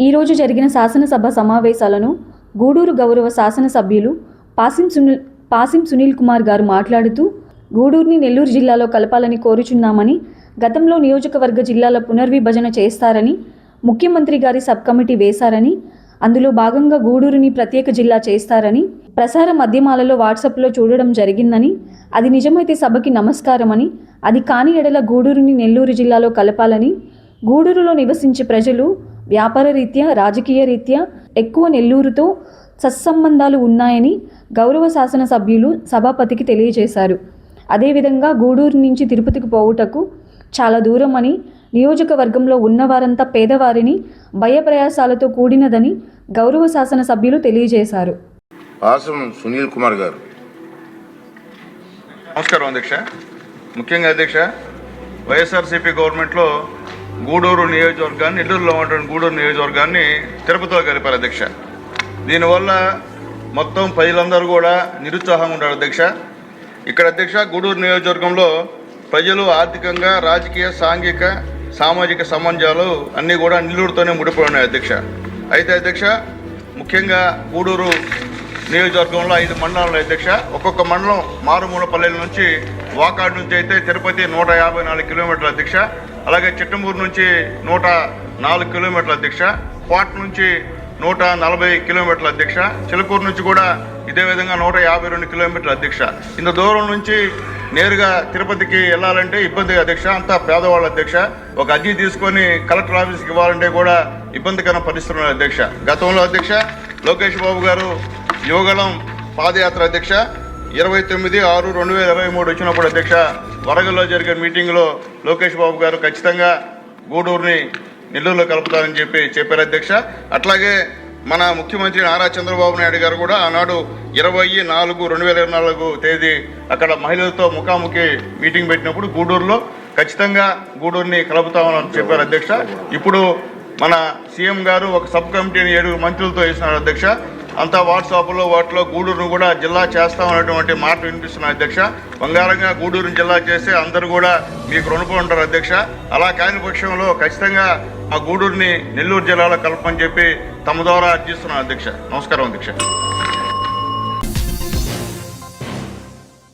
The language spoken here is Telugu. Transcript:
ఈరోజు జరిగిన శాసనసభ సమావేశాలను గూడూరు గౌరవ శాసనసభ్యులు పాసిం సునీల్ పాసిం సునీల్ కుమార్ గారు మాట్లాడుతూ గూడూరుని నెల్లూరు జిల్లాలో కలపాలని కోరుచున్నామని గతంలో నియోజకవర్గ జిల్లాల పునర్విభజన చేస్తారని ముఖ్యమంత్రి గారి సబ్ కమిటీ వేశారని అందులో భాగంగా గూడూరుని ప్రత్యేక జిల్లా చేస్తారని ప్రసార మాధ్యమాలలో వాట్సాప్లో చూడడం జరిగిందని అది నిజమైతే సభకి నమస్కారమని అది కాని ఎడల గూడూరుని నెల్లూరు జిల్లాలో కలపాలని గూడూరులో నివసించే ప్రజలు వ్యాపార రీత్యా రాజకీయ రీత్యా ఎక్కువ నెల్లూరుతో సత్సంబంధాలు ఉన్నాయని గౌరవ శాసనసభ్యులు సభాపతికి తెలియజేశారు. అదేవిధంగా గూడూరు నుంచి తిరుపతికి పోవుటకు చాలా దూరం అని నియోజకవర్గంలో ఉన్నవారంతా పేదవారిని భయప్రయాసాలతో కూడినదని గౌరవ శాసనసభ్యులు తెలియజేశారు. పాసం సునీల్ కుమార్ గారు. నమస్కారం అధ్యక్ష. ముఖ్యంగా అధ్యక్ష వైఎస్ఆర్సీపీ గవర్నమెంట్లో గూడూరు నియోజకవర్గాన్ని నెల్లూరులో ఉన్నటువంటి గూడూరు నియోజకవర్గాన్ని తిరుపతిలో కలిపారు అధ్యక్ష. దీనివల్ల మొత్తం ప్రజలందరూ కూడా నిరుత్సాహంగా ఉన్నారు అధ్యక్ష. ఇక్కడ అధ్యక్ష గూడూరు నియోజకవర్గంలో ప్రజలు ఆర్థికంగా రాజకీయ సాంఘిక సామాజిక సంబంధాలు అన్నీ కూడా నెల్లూరుతోనే ముడిపడి ఉన్నాయి అధ్యక్ష. అయితే అధ్యక్ష ముఖ్యంగా గూడూరు నియోజకవర్గంలో ఐదు మండలాలు అధ్యక్ష. ఒక్కొక్క మండలం మారుమూల పల్లెల నుంచి వాకాడ్ నుంచి అయితే తిరుపతి నూట యాభై నాలుగు కిలోమీటర్ల దీక్ష అలాగే చిట్టమూరు నుంచి నూట నాలుగు కిలోమీటర్ల దీక్ష కోట నుంచి నూట నలభై కిలోమీటర్ల దీక్ష చిలకూరు నుంచి కూడా ఇదే విధంగా నూట యాభై రెండు కిలోమీటర్ల అధ్యక్ష ఇంత దూరం నుంచి నేరుగా తిరుపతికి వెళ్ళాలంటే ఇబ్బంది అధ్యక్ష అంతా పేదవాళ్ళ అధ్యక్ష ఒక అర్జీ తీసుకొని కలెక్టర్ ఆఫీస్కి ఇవ్వాలంటే కూడా ఇబ్బందికర పరిస్థితులు అధ్యక్ష గతంలో అధ్యక్ష లోకేష్ బాబు గారు యువగళం పాదయాత్ర అధ్యక్ష. ఇరవై తొమ్మిది ఆరు రెండు వేల ఇరవై మూడు వచ్చినప్పుడు అధ్యక్ష వరగల్లో జరిగిన మీటింగ్లో లోకేష్ బాబు గారు ఖచ్చితంగా గూడూరుని నెల్లూరులో కలుపుతారని చెప్పి చెప్పారు అధ్యక్ష. అట్లాగే మన ముఖ్యమంత్రి నారా చంద్రబాబు నాయుడు గారు కూడా ఆనాడు ఇరవై నాలుగు రెండు వేల ఇరవై నాలుగు తేదీ అక్కడ మహిళలతో ముఖాముఖి మీటింగ్ పెట్టినప్పుడు గూడూరులో ఖచ్చితంగా గూడూరుని కలుపుతామని చెప్పారు అధ్యక్ష. ఇప్పుడు మన సీఎం గారు ఒక సబ్ కమిటీని ఏడుగురు మంత్రులతో వేసినారు అధ్యక్ష. అంతా వాట్సాప్లో వాటిలో గూడూరును కూడా జిల్లా చేస్తామనేటువంటి మాట వినిపిస్తున్న అధ్యక్ష. బంగారంగా గూడూరును జిల్లా చేస్తే అందరూ కూడా మీకు రుణపడి ఉంటారు అధ్యక్ష. అలా కాని పక్షంలో ఖచ్చితంగా ఆ గూడూరుని నెల్లూరు జిల్లాలో కలపని చెప్పి తమ ద్వారా అర్జిస్తున్నాను అధ్యక్ష. నమస్కారం అధ్యక్ష.